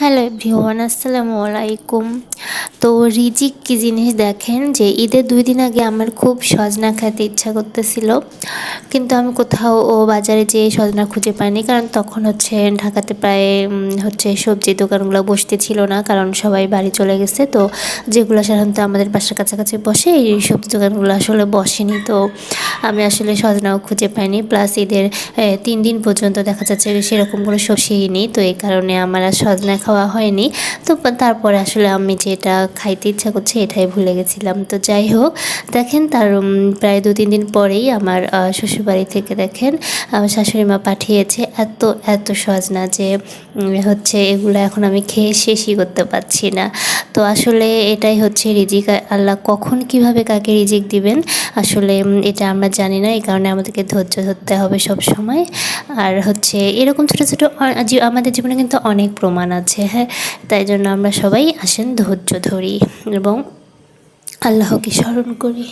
Hello everyone, আসসালামু আলাইকুম। তো রিজিক কী জিনিস দেখেন যে ঈদের দুই দিন আগে আমার খুব সজনা খেতে ইচ্ছা করতেছিল। কিন্তু আমি কোথাও ও বাজারে যেয়ে সজনা খুঁজে পাইনি, কারণ তখন হচ্ছে ঢাকাতে প্রায় হচ্ছে সবজির দোকানগুলো বসতে ছিল না, কারণ সবাই বাড়ি চলে গেছে। তো যেগুলো সাধারণত আমাদের বাসার কাছাকাছি বসে, এই সবজি দোকানগুলো আসলে বসেনি। তো আমি আসলে সজনাও খুঁজে পাইনি। প্লাস ঈদের তিন দিন পর্যন্ত দেখা যাচ্ছে সেরকম কোনো সবজিই নেই। তো এই কারণে আমার আর সজনা খাওয়া হয়নি। তো তারপরে আসলে আমি যেটা খাইতে ইচ্ছা করছে এটাই ভুলে গেছিলাম। তো যাই হোক, দেখেন তার প্রায় দু, তিন দিন পরেই আমার শ্বশুরবাড়ি থেকে দেখেন আমার শাশুড়ি মা পাঠিয়েছে এত এত সজনা যে হচ্ছে এগুলো এখন আমি খেয়ে শেষই করতে পারছি না। তো আসলে এটাই হচ্ছে রিজিক। আল্লাহ কখন কীভাবে কাকে রিজিক দিবেন? আসলে এটা আমরা জানি না, এই কারণে আমাদেরকে ধৈর্য ধরতে হবে সব সময়। আর হচ্ছে, এরকম ছোটো ছোটো আমাদের জীবনে কিন্তু অনেক প্রমাণ আছে হ্যাঁ? তাই জন্য আমরা সবাই আসেন ধৈর্য ধরি এবং আল্লাহকে স্মরণ করি।